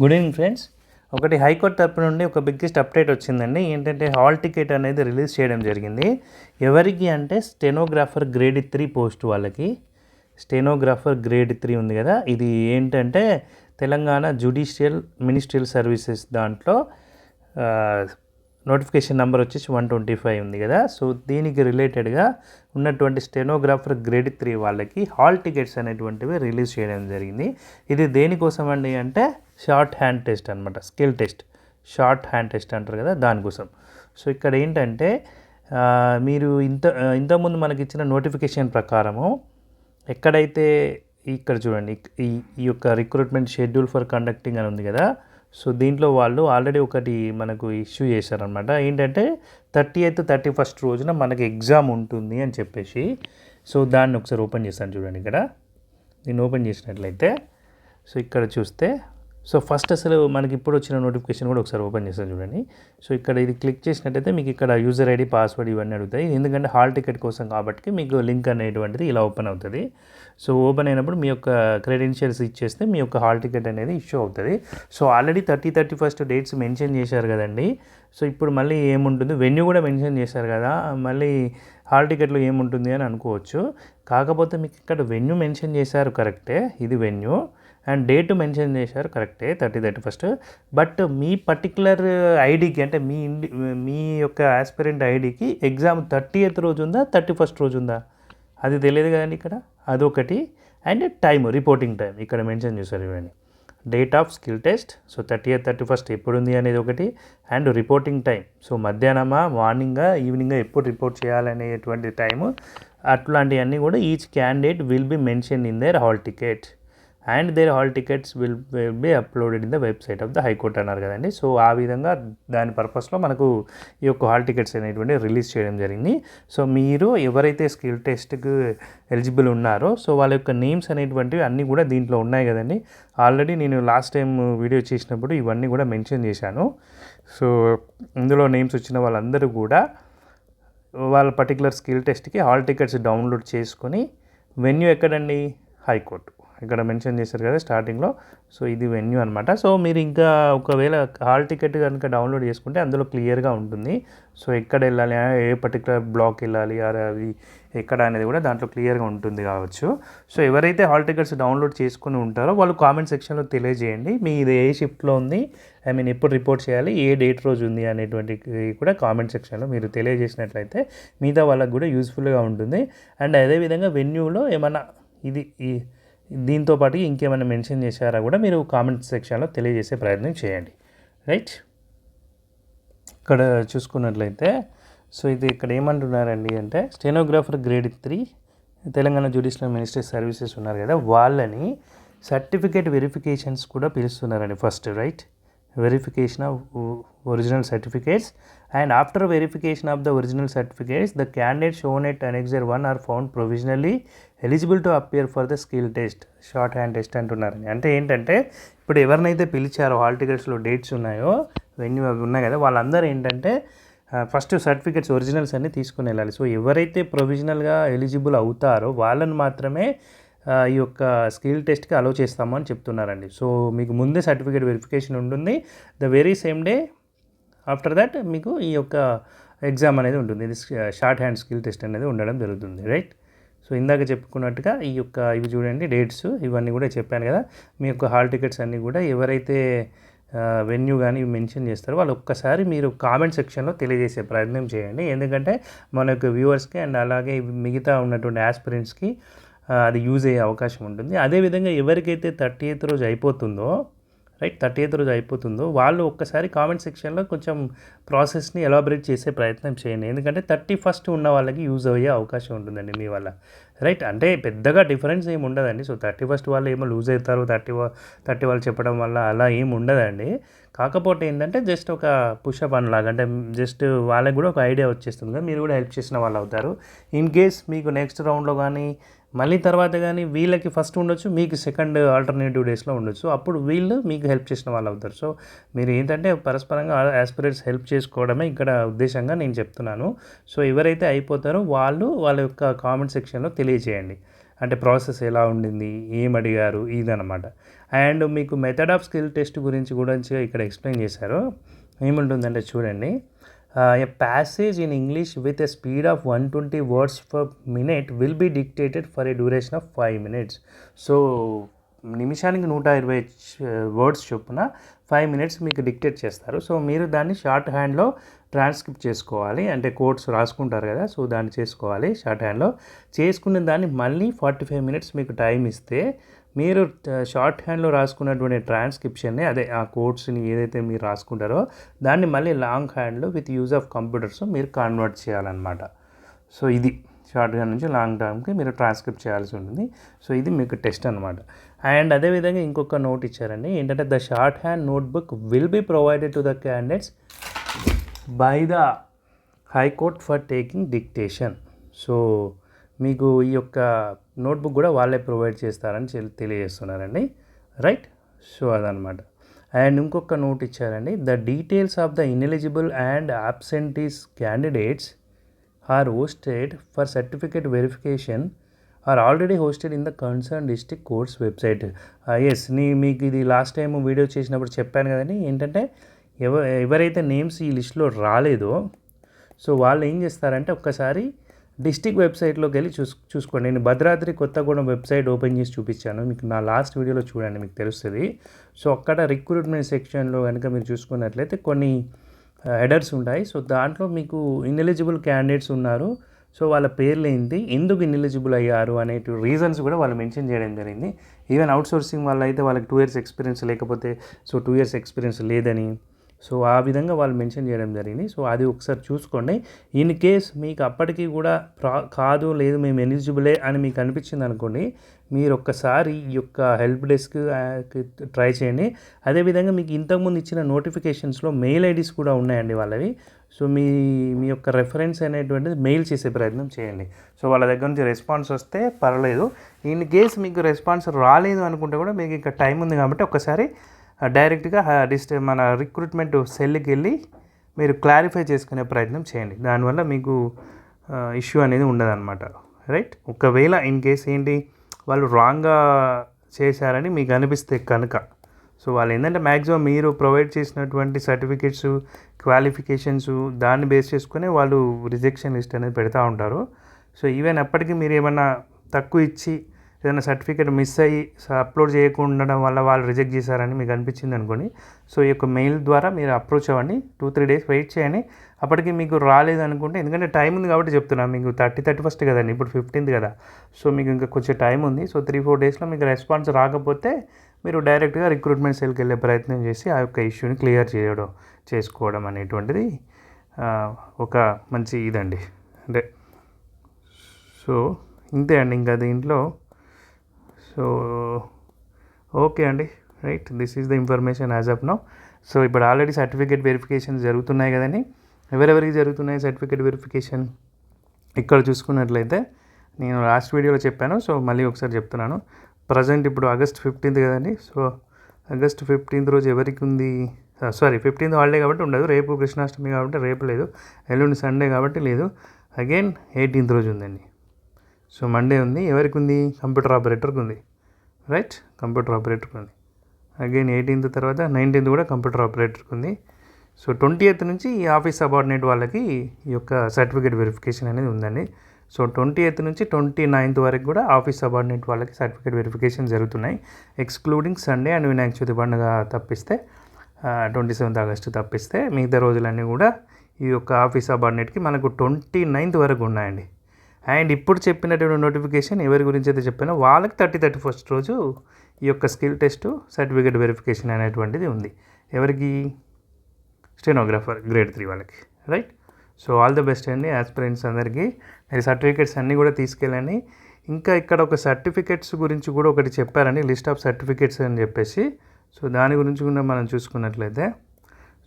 Good evening friends ఒకటి high court తరపు నుండి ఒక బిగ్గెస్ట్ అప్డేట్ వచ్చిందండి. ఏంటంటే హాల్ టికెట్ అనేది రిలీజ్ చేయడం జరిగింది. ఎవరికి అంటే స్టెనోగ్రాఫర్ గ్రేడ్ త్రీ పోస్ట్ వాళ్ళకి. స్టెనోగ్రాఫర్ గ్రేడ్ త్రీ ఉంది కదా. ఇది ఏంటంటే తెలంగాణ జుడిషియల్ మినిస్ట్రియల్ సర్వీసెస్ దాంట్లో నోటిఫికేషన్ నెంబర్ వచ్చేసి వన్ ట్వంటీ ఫైవ్ ఉంది కదా. సో దీనికి రిలేటెడ్గా ఉన్నటువంటి స్టెనోగ్రాఫర్ గ్రేడ్ త్రీ వాళ్ళకి హాల్ టికెట్స్ అనేటువంటివి రిలీజ్ చేయడం జరిగింది. ఇది దేనికోసం అండి అంటే షార్ట్ హ్యాండ్ టెస్ట్ అనమాట skill test. Short hand test అంటారు కదా దానికోసం. సో ఇక్కడ ఏంటంటే మీరు ఇంత ఇంతకుముందు మనకి ఇచ్చిన నోటిఫికేషన్ ప్రకారము ఎక్కడైతే ఇక్కడ చూడండి ఈ ఈ యొక్క రిక్రూట్మెంట్ షెడ్యూల్ ఫర్ కండక్టింగ్ అని ఉంది కదా సో దీంట్లో వాళ్ళు ఆల్రెడీ ఒకటి మనకు ఇష్యూ చేశారనమాట ఏంటంటే థర్టీ ఎయిత్ థర్టీ ఫస్ట్ రోజున మనకి ఎగ్జామ్ ఉంటుంది అని చెప్పేసి. సో దాన్ని ఒకసారి ఓపెన్ చేస్తాను చూడండి ఇక్కడ. దీన్ని ఓపెన్ చేసినట్లయితే సో ఇక్కడ చూస్తే సో ఫస్ట్ అసలు మనకి ఇప్పుడు వచ్చిన నోటిఫికేషన్ కూడా ఒకసారి ఓపెన్ చేస్తాను చూడండి. సో ఇక్కడ ఇది క్లిక్ చేసినట్టయితే మీకు ఇక్కడ యూజర్ ఐడి పాస్వర్డ్ ఇవన్నీ అడుగుతాయి. ఎందుకంటే హాల్ టికెట్ కోసం కాబట్టి మీకు లింక్ అనేటువంటిది ఇలా ఓపెన్ అవుతుంది. సో ఓపెన్ అయినప్పుడు మీ యొక్క క్రెడెన్షియల్స్ ఇచ్చేస్తే మీ యొక్క హాల్ టికెట్ అనేది ఇష్యూ అవుతుంది. So already thirty thirty first dates mention చేశారు కదండి. సో ఇప్పుడు మళ్ళీ ఏముంటుంది? వెన్యూ కూడా మెన్షన్ చేశారు కదా. మళ్ళీ హాల్ టికెట్లో ఏముంటుంది అని అనుకోవచ్చు. కాకపోతే మీకు ఇక్కడ వెన్యూ మెన్షన్ చేశారు కరెక్టే. ఇది వెన్యూ. అండ్ డేట్ మెన్షన్ చేశారు కరెక్టే థర్టీ థర్టీ ఫస్ట్ బట్ మీ పర్టికులర్ ఐడికి అంటే మీ ఇండి మీ యొక్క ఆస్పిరెంట్ ఐడికి ఎగ్జామ్ థర్టీ ఎయిత్ రోజు ఉందా థర్టీ ఫస్ట్ రోజు ఉందా? అది తెలియదు కదండి ఇక్కడ? అదొకటి. అండ్ టైం రిపోర్టింగ్ టైం ఇక్కడ మెన్షన్ చేశారు ఇవన్నీ. Date of skill test so thirty eighth thirty first ఎప్పుడు ఉంది అనేది ఒకటి. అండ్ రిపోర్టింగ్ టైం సో మధ్యాహ్నమా మార్నింగా ఈవినింగా ఎప్పుడు రిపోర్ట్ చేయాలనేటువంటి టైము అట్లాంటివన్నీ కూడా each candidate will be mention in their hall ticket and their hall tickets will will be uploaded in the website of the high court అన్నారు కదండి. సో ఆ విధంగా దాని పర్పస్లో మనకు ఈ యొక్క హాల్ టికెట్స్ అనేటువంటి రిలీజ్ చేయడం జరిగింది. సో మీరు ఎవరైతే స్కిల్ టెస్ట్కి ఎలిజిబుల్ ఉన్నారో సో వాళ్ళ యొక్క నేమ్స్ అనేటువంటివి అన్నీ కూడా దీంట్లో ఉన్నాయి కదండి. ఆల్రెడీ నేను లాస్ట్ టైం వీడియో చేసినప్పుడు ఇవన్నీ కూడా మెన్షన్ చేశాను. సో ఇందులో నేమ్స్ వచ్చిన వాళ్ళందరూ కూడా వాళ్ళ పర్టికులర్ స్కిల్ టెస్ట్కి హాల్ టికెట్స్ డౌన్లోడ్ చేసుకొని వెన్యూ ఎక్కడండి? హైకోర్టు ఇక్కడ మెన్షన్ చేశారు కదా స్టార్టింగ్లో సో ఇది వెన్యూ అనమాట సో మీరు ఇంకా ఒకవేళ హాల్ టికెట్ కనుక డౌన్లోడ్ చేసుకుంటే అందులో క్లియర్గా ఉంటుంది. సో ఎక్కడ వెళ్ళాలి ఏ పర్టికులర్ బ్లాక్ వెళ్ళాలి ఆర్ అవి ఎక్కడ అనేది కూడా దాంట్లో క్లియర్గా ఉంటుంది కావచ్చు. సో ఎవరైతే హాల్ టికెట్స్ డౌన్లోడ్ చేసుకుని ఉంటారో వాళ్ళు కామెంట్ సెక్షన్లో తెలియజేయండి. మీ ఇది ఏ షిఫ్ట్లో ఉంది? ఐ మీన్ ఎప్పుడు రిపోర్ట్ చేయాలి? ఏ డేట్ రోజు ఉంది? అనేటువంటి కూడా కామెంట్ సెక్షన్లో మీరు తెలియజేసినట్లయితే మిగతా వాళ్ళకి కూడా యూస్ఫుల్గా ఉంటుంది. అండ్ అదేవిధంగా వెన్యూలో ఏమన్నా ఇది ఈ దీంతో పాటు ఇంకేమైనా మెన్షన్ చేశారా కూడా మీరు కామెంట్ సెక్షన్లో తెలియజేసే ప్రయత్నం చేయండి. రైట్ ఇక్కడ చూసుకున్నట్లయితే సో ఇది ఇక్కడ ఏమంటున్నారండి అంటే stenographer grade three Telangana judicial ministry services ఉన్నారు కదా వాళ్ళని సర్టిఫికేట్ వెరిఫికేషన్స్ కూడా పిలుస్తున్నారండి first right verification of original certificates and after verification of the original certificates the candidate shown at annexure one or found provisionally eligible to appear for the skill test short hand test అంటున్నారని అంటే ఏంటంటే ఇప్పుడు ఎవరినైతే పిలిచారో hall టికెట్స్లో dates ఉన్నాయో venue అవి ఉన్నాయి కదా వాళ్ళందరూ ఏంటంటే ఫస్ట్ సర్టిఫికేట్స్ ఒరిజినల్స్ అన్నీ తీసుకుని వెళ్ళాలి. సో ఎవరైతే ప్రొవిజనల్గా ఎలిజిబుల్ అవుతారో వాళ్ళని మాత్రమే ఈ యొక్క స్కిల్ టెస్ట్కి అలో చేస్తాము అని చెప్తున్నారండి. సో మీకు ముందే సర్టిఫికేట్ వెరిఫికేషన్ ఉంటుంది. The very same day after that మీకు ఈ యొక్క ఎగ్జామ్ అనేది ఉంటుంది. ఇది షార్ట్ హ్యాండ్ స్కిల్ టెస్ట్ అనేది ఉండడం జరుగుతుంది. రైట్ సో ఇందాక చెప్పుకున్నట్టుగా ఈ యొక్క ఇవి చూడండి డేట్స్ ఇవన్నీ కూడా చెప్పాను కదా. మీ యొక్క హాల్ టికెట్స్ అన్నీ కూడా ఎవరైతే వెన్యూ కానీ మెన్షన్ చేస్తారో వాళ్ళు ఒక్కసారి మీరు కామెంట్ సెక్షన్లో తెలియజేసే ప్రయత్నం చేయండి. ఎందుకంటే మన యొక్క వ్యూవర్స్కి అండ్ అలాగే మిగతా ఉన్నటువంటి ఆస్పిరెంట్స్కి అది యూజ్ అయ్యే అవకాశం ఉంటుంది. అదేవిధంగా ఎవరికైతే థర్టీ ఎయిత్ రోజు అయిపోతుందో రైట్ థర్టీ ఎయిత్ రోజు అయిపోతుందో వాళ్ళు ఒక్కసారి కామెంట్ సెక్షన్లో కొంచెం ప్రాసెస్ని ఎలాబరేట్ చేసే ప్రయత్నం చేయండి. ఎందుకంటే థర్టీ ఫస్ట్ ఉన్న వాళ్ళకి యూజ్ అయ్యే అవకాశం ఉంటుందండి మీ వల్ల. రైట్ అంటే పెద్దగా డిఫరెన్స్ ఏమి ఉండదండి. సో థర్టీ ఫస్ట్ వాళ్ళు ఏమో లూజ్ అవుతారు. థర్టీ థర్టీ వాళ్ళు చెప్పడం వల్ల అలా ఏమి ఉండదండి. కాకపోతే ఏంటంటే జస్ట్ ఒక పుషప్ లాగా అంటే జస్ట్ వాళ్ళకి కూడా ఒక ఐడియా వచ్చేస్తుంది. కదా మీరు కూడా హెల్ప్ చేసిన వాళ్ళు అవుతారు. ఇన్ కేస్ మీకు నెక్స్ట్ రౌండ్లో కానీ మళ్ళీ తర్వాత కానీ వీళ్ళకి ఫస్ట్ ఉండొచ్చు మీకు సెకండ్ ఆల్టర్నేటివ్ డేస్లో ఉండొచ్చు. అప్పుడు వీళ్ళు మీకు హెల్ప్ చేసిన వాళ్ళు అవుతారు. సో మీరు ఏంటంటే పరస్పరంగా ఆస్పిరేట్స్ హెల్ప్ చేసుకోవడమే ఇక్కడ ఉద్దేశంగా నేను చెప్తున్నాను. సో ఎవరైతే అయిపోతారో వాళ్ళు వాళ్ళ యొక్క కామెంట్ సెక్షన్లో తెలియజేయండి. అంటే ప్రాసెస్ ఎలా ఉండింది ఏం అడిగారు ఇదనమాట అండ్ మీకు మెథడ్ ఆఫ్ స్కిల్ టెస్ట్ గురించి కూడా ఇక్కడ ఎక్స్ప్లెయిన్ చేశారు. ఏముంటుందంటే చూడండి. A passage in English with a speed of one twenty words per minute will be dictated for a duration of five minutes so నిమిషానికి నూట ఇరవై uh, వర్డ్స్ చొప్పున ఫైవ్ మినిట్స్ మీకు డిక్టేట్ చేస్తారు. సో మీరు దాన్ని షార్ట్ హ్యాండ్లో ట్రాన్స్క్రిప్ట్ చేసుకోవాలి. అంటే కోడ్స్ రాసుకుంటారు కదా సో దాన్ని చేసుకోవాలి షార్ట్ హ్యాండ్లో చేసుకున్న దాన్ని మళ్ళీ ఫార్టీ ఫైవ్ మినిట్స్ మీకు టైం ఇస్తే మీరు షార్ట్ హ్యాండ్లో రాసుకున్నటువంటి ట్రాన్స్క్రిప్షన్ని అదే ఆ కోడ్స్ని ఏదైతే మీరు రాసుకుంటారో దాన్ని మళ్ళీ లాంగ్ హ్యాండ్లో విత్ యూజ్ ఆఫ్ కంప్యూటర్స్ మీరు కన్వర్ట్ చేయాలన్నమాట. సో ఇది షార్ట్ హ్యాండ్ నుంచి లాంగ్ టర్మ్కి మీరు ట్రాన్స్క్రిప్ట్ చేయాల్సి ఉంటుంది. సో ఇది మీకు టెస్ట్ అనమాట అండ్ అదేవిధంగా ఇంకొక నోట్ ఇచ్చారండి. ఏంటంటే the short hand notebook will be provided to the candidates by the high court for taking dictation so మీకు ఈ యొక్క నోట్బుక్ కూడా వాళ్ళే ప్రొవైడ్ చేస్తారని చెల్- తెలియజేస్తున్నారండి. రైట్? సో అదనమాట అండ్ ఇంకొక నోట్ ఇచ్చారండి. The details of the ineligible and absentees candidates are hosted for certificate verification are already hosted in the concern district courts website. Yes నీ మీకు ఇది లాస్ట్ టైం వీడియో చేసినప్పుడు చెప్పాను కదండి. ఏంటంటే ఎవ ఎవరైతే నేమ్స్ ఈ లిస్ట్లో రాలేదో సో వాళ్ళు ఏం చేస్తారంటే ఒక్కసారి డిస్టిక్ వెబ్సైట్లోకి వెళ్ళి చూస్ చూసుకోండి. నేను భద్రాద్రి కొత్తగూడెం వెబ్సైట్ ఓపెన్ చేసి చూపించాను మీకు నా లాస్ట్ వీడియోలో చూడండి మీకు తెలుస్తుంది. సో అక్కడ రిక్రూట్మెంట్ సెక్షన్లో కనుక మీరు చూసుకున్నట్లయితే కొన్ని హెడర్స్ ఉంటాయి. సో దాంట్లో మీకు ఇన్ఎలిజిబుల్ క్యాండిడేట్స్ ఉన్నారు. సో వాళ్ళ పేర్లు ఏంటి ఎందుకు ఇన్ఎలిజిబుల్ అయ్యారు అనే రీజన్స్ కూడా వాళ్ళు మెన్షన్ చేయడం జరిగింది. ఈవెన్ అవుట్ సోర్సింగ్ వాళ్ళు అయితే వాళ్ళకి టూ ఇయర్స్ ఎక్స్పీరియన్స్ లేకపోతే సో టూ ఇయర్స్ ఎక్స్పీరియన్స్ లేదని సో ఆ విధంగా వాళ్ళు మెన్షన్ చేయడం జరిగింది. సో అది ఒకసారి చూసుకోండి. ఇన్ కేస్ మీకు అప్పటికి కూడా ప్రా కాదు లేదు మేము ఎలిజిబులే అని మీకు అనిపించింది అనుకోండి మీరు ఒక్కసారి ఈ యొక్క హెల్ప్ డెస్క్ ట్రై చేయండి. అదేవిధంగా మీకు ఇంతకుముందు ఇచ్చిన నోటిఫికేషన్స్లో మెయిల్ ఐడీస్ కూడా ఉన్నాయండి వాళ్ళవి. సో మీ మీ యొక్క రెఫరెన్స్ అనేటువంటిది మెయిల్ చేసే ప్రయత్నం చేయండి. సో వాళ్ళ దగ్గర నుంచి రెస్పాన్స్ వస్తే పర్లేదు. ఇన్ కేస్ మీకు రెస్పాన్స్ రాలేదు అనుకుంటే కూడా మీకు ఇంకా టైం ఉంది కాబట్టి ఒకసారి డైరెక్ట్గా డిస్ట్ మన రిక్రూట్మెంట్ సెల్కి వెళ్ళి మీరు క్లారిఫై చేసుకునే ప్రయత్నం చేయండి. దానివల్ల మీకు ఇష్యూ అనేది ఉండదన్నమాట. రైట్? ఒకవేళ ఇన్ కేస్ ఏంటి వాళ్ళు రాంగ్గా చేశారని మీకు అనిపిస్తే కనుక. సో వాళ్ళు ఏంటంటే మ్యాక్సిమం మీరు ప్రొవైడ్ చేసినటువంటి సర్టిఫికేట్స్ క్వాలిఫికేషన్స్ దాన్ని బేస్ చేసుకుని వాళ్ళు రిజెక్షన్ లిస్ట్ అనేది పెడతా ఉంటారు. సో ఈవెన్ అప్పటికి మీరు ఏమన్నా తక్కువ ఇచ్చి ఏదైనా సర్టిఫికేట్ మిస్ అయ్యి అప్లోడ్ చేయకుండా వల్ల వాళ్ళు రిజెక్ట్ చేశారని మీకు అనిపించింది అనుకోండి. సో ఈ యొక్క మెయిల్ ద్వారా మీరు అప్రోచ్ అవ్వండి. టూ త్రీ డేస్ వెయిట్ చేయండి. అప్పటికి మీకు రాలేదు అనుకుంటే ఎందుకంటే టైం ఉంది కాబట్టి చెప్తున్నాను మీకు థర్టీ థర్టీ ఫస్ట్ కదండి ఇప్పుడు ఫిఫ్టీన్త్ కదా. సో మీకు ఇంకా కొంచెం టైం ఉంది. సో త్రీ ఫోర్ డేస్లో మీకు రెస్పాన్స్ రాకపోతే మీరు డైరెక్ట్గా రిక్రూట్మెంట్ సెల్కి వెళ్ళే ప్రయత్నం చేసి ఆ యొక్క ఇష్యూని క్లియర్ చేయడం చేసుకోవడం అనేటువంటిది ఒక మంచి ఇదండి. అంటే సో ఇంతే అండి. ఇంకా దీంట్లో సో ఓకే అండి. Right this is the information as of now so ఇప్పుడు ఆల్రెడీ సర్టిఫికేట్ వెరిఫికేషన్ జరుగుతున్నాయి కదండి. ఎవరెవరికి జరుగుతున్నాయి సర్టిఫికేట్ వెరిఫికేషన్ ఇక్కడ చూసుకున్నట్లయితే నేను లాస్ట్ వీడియోలో చెప్పాను సో మళ్ళీ ఒకసారి చెప్తున్నాను. ప్రజెంట్ ఇప్పుడు ఆగస్ట్ ఫిఫ్టీన్త్ కదండి. సో ఆగస్ట్ ఫిఫ్టీన్త్ రోజు ఎవరికి ఉంది? సారీ ఫిఫ్టీన్త్ హాలిడే కాబట్టి ఉండదు. రేపు కృష్ణాష్టమి కాబట్టి రేపు లేదు. ఎల్లుండి సండే కాబట్టి లేదు. అగైన్ ఎయిటీన్త్ రోజు ఉందండి. సో మండే ఉంది. ఎవరికి ఉంది? కంప్యూటర్ ఆపరేటర్కి ఉంది. రైట్ కంప్యూటర్ ఆపరేటర్కి ఉంది. అగైన్ ఎయిటీన్త్ తర్వాత నైన్టీన్త్ కూడా కంప్యూటర్ ఆపరేటర్కి ఉంది. సో ట్వంటీ ఎయిత్ నుంచి ఈ ఆఫీస్ సబార్డినేట్ వాళ్ళకి ఈ యొక్క సర్టిఫికేట్ వెరిఫికేషన్ అనేది ఉందండి. సో ట్వంటీ ఎయిత్ నుంచి ట్వంటీ నైన్త్ వరకు కూడా ఆఫీస్ సబార్డినేట్ వాళ్ళకి సర్టిఫికేట్ వెరిఫికేషన్ జరుగుతున్నాయి. Excluding Sunday and Vinayaka Chavithi పండుగ తప్పిస్తే ట్వంటీ సెవెంత్ ఆగస్టు తప్పిస్తే మిగతా రోజులన్నీ కూడా ఈ యొక్క ఆఫీస్ సబార్డినేట్కి మనకు ట్వంటీ నైన్త్ వరకు ఉన్నాయండి. అండ్ ఇప్పుడు చెప్పినటువంటి నోటిఫికేషన్ ఎవరి గురించి అయితే చెప్పానో వాళ్ళకి థర్టీ థర్టీ ఫస్ట్ రోజు ఈ యొక్క స్కిల్ టెస్ట్ సర్టిఫికేట్ వెరిఫికేషన్ అనేటువంటిది ఉంది. ఎవరికి? స్టెనోగ్రాఫర్ గ్రేడ్ త్రీ వాళ్ళకి right so all the best అండి. ఆస్పిరెంట్స్ అందరికీ. మీరు సర్టిఫికేట్స్ అన్నీ కూడా తీసుకెళ్ళండి. ఇంకా ఇక్కడ ఒక సర్టిఫికేట్స్ గురించి కూడా ఒకటి చెప్పారండి. లిస్ట్ ఆఫ్ సర్టిఫికేట్స్ అని చెప్పేసి. సో దాని గురించి కూడా మనం చూసుకున్నట్లయితే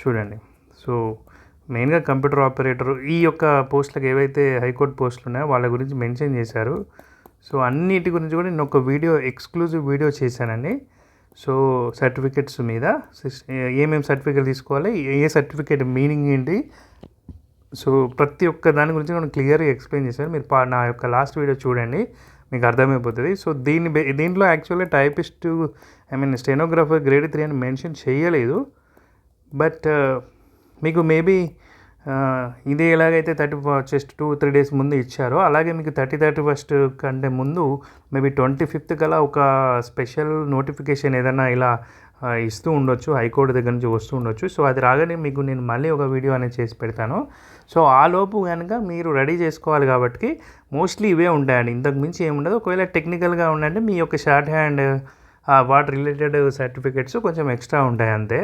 చూడండి. సో మెయిన్గా కంప్యూటర్ ఆపరేటర్ ఈ యొక్క పోస్టులకు ఏవైతే హైకోర్టు పోస్టులు ఉన్నాయో వాళ్ళ గురించి మెన్షన్ చేశారు. సో అన్నిటి గురించి కూడా నేను ఒక వీడియో ఎక్స్క్లూజివ్ వీడియో చేశానండి. సో సర్టిఫికెట్స్ మీద ఏమేమి సర్టిఫికేట్ తీసుకోవాలి ఏ సర్టిఫికేట్ మీనింగ్ ఏంటి? సో ప్రతి ఒక్క దాని గురించి నేను క్లియర్గా ఎక్స్ప్లెయిన్ చేశారు. మీరు నా యొక్క లాస్ట్ వీడియో చూడండి మీకు అర్థమైపోతుంది. సో దీని బే- దీంట్లో యాక్చువల్గా typist I mean stenographer grade three అని మెన్షన్ చేయలేదు. బట్ మీకు మేబీ ఇది ఎలాగైతే thirty just two three days ముందు ఇచ్చారో అలాగే మీకు థర్టీ థర్టీ ఫస్ట్ కంటే ముందు మేబీ ట్వంటీ ఫిఫ్త్ కల ఒక స్పెషల్ నోటిఫికేషన్ ఏదైనా ఇలా ఇస్తూ ఉండొచ్చు హైకోర్టు దగ్గర నుంచి వస్తూ ఉండొచ్చు. సో అది రాగానే మీకు నేను మళ్ళీ ఒక వీడియో అనేది చేసి పెడతాను. సో ఆ లోపు కనుక మీరు రెడీ చేసుకోవాలి కాబట్టి మోస్ట్లీ ఇవే ఉంటాయండి. ఇంతకు మించి ఏముండదు ఒకవేళ టెక్నికల్గా ఉండంటే మీ యొక్క షార్ట్ హ్యాండ్ వాటి రిలేటెడ్ సర్టిఫికెట్స్ కొంచెం ఎక్స్ట్రా ఉంటాయి అంతే.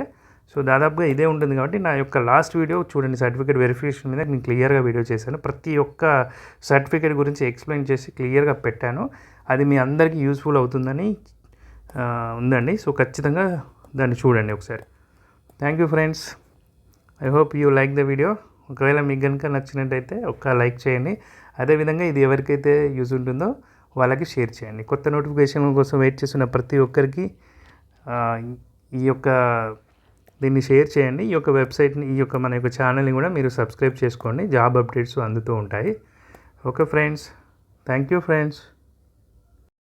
సో దాదాపుగా ఇదే ఉంటుంది కాబట్టి నా యొక్క లాస్ట్ వీడియో చూడండి సర్టిఫికేట్ వెరిఫికేషన్ మీద నేను క్లియర్గా వీడియో చేశాను. ప్రతి ఒక్క సర్టిఫికేట్ గురించి ఎక్స్ప్లెయిన్ చేసి క్లియర్గా పెట్టాను. అది మీ అందరికీ యూస్ఫుల్ అవుతుందని ఉందండి. సో ఖచ్చితంగా దాన్ని చూడండి ఒకసారి. Thank you friends I hope you like the video ఒకవేళ మీకు కనుక నచ్చినట్టయితే ఒక్క లైక్ చేయండి. అదేవిధంగా ఇది ఎవరికైతే యూజ్ ఉంటుందో వాళ్ళకి షేర్ చేయండి. కొత్త నోటిఫికేషన్ కోసం వెయిట్ చేస్తున్న ప్రతి ఒక్కరికి ఈ యొక్క దీన్ని షేర్ చేయండి. ఈ యొక్క వెబ్సైట్ని ఈ యొక్క మన యొక్క ఛానల్ని కూడా మీరు సబ్స్క్రైబ్ చేసుకోండి. జాబ్ అప్డేట్స్ అందుతూ ఉంటాయి. Okay friends. Thank you friends.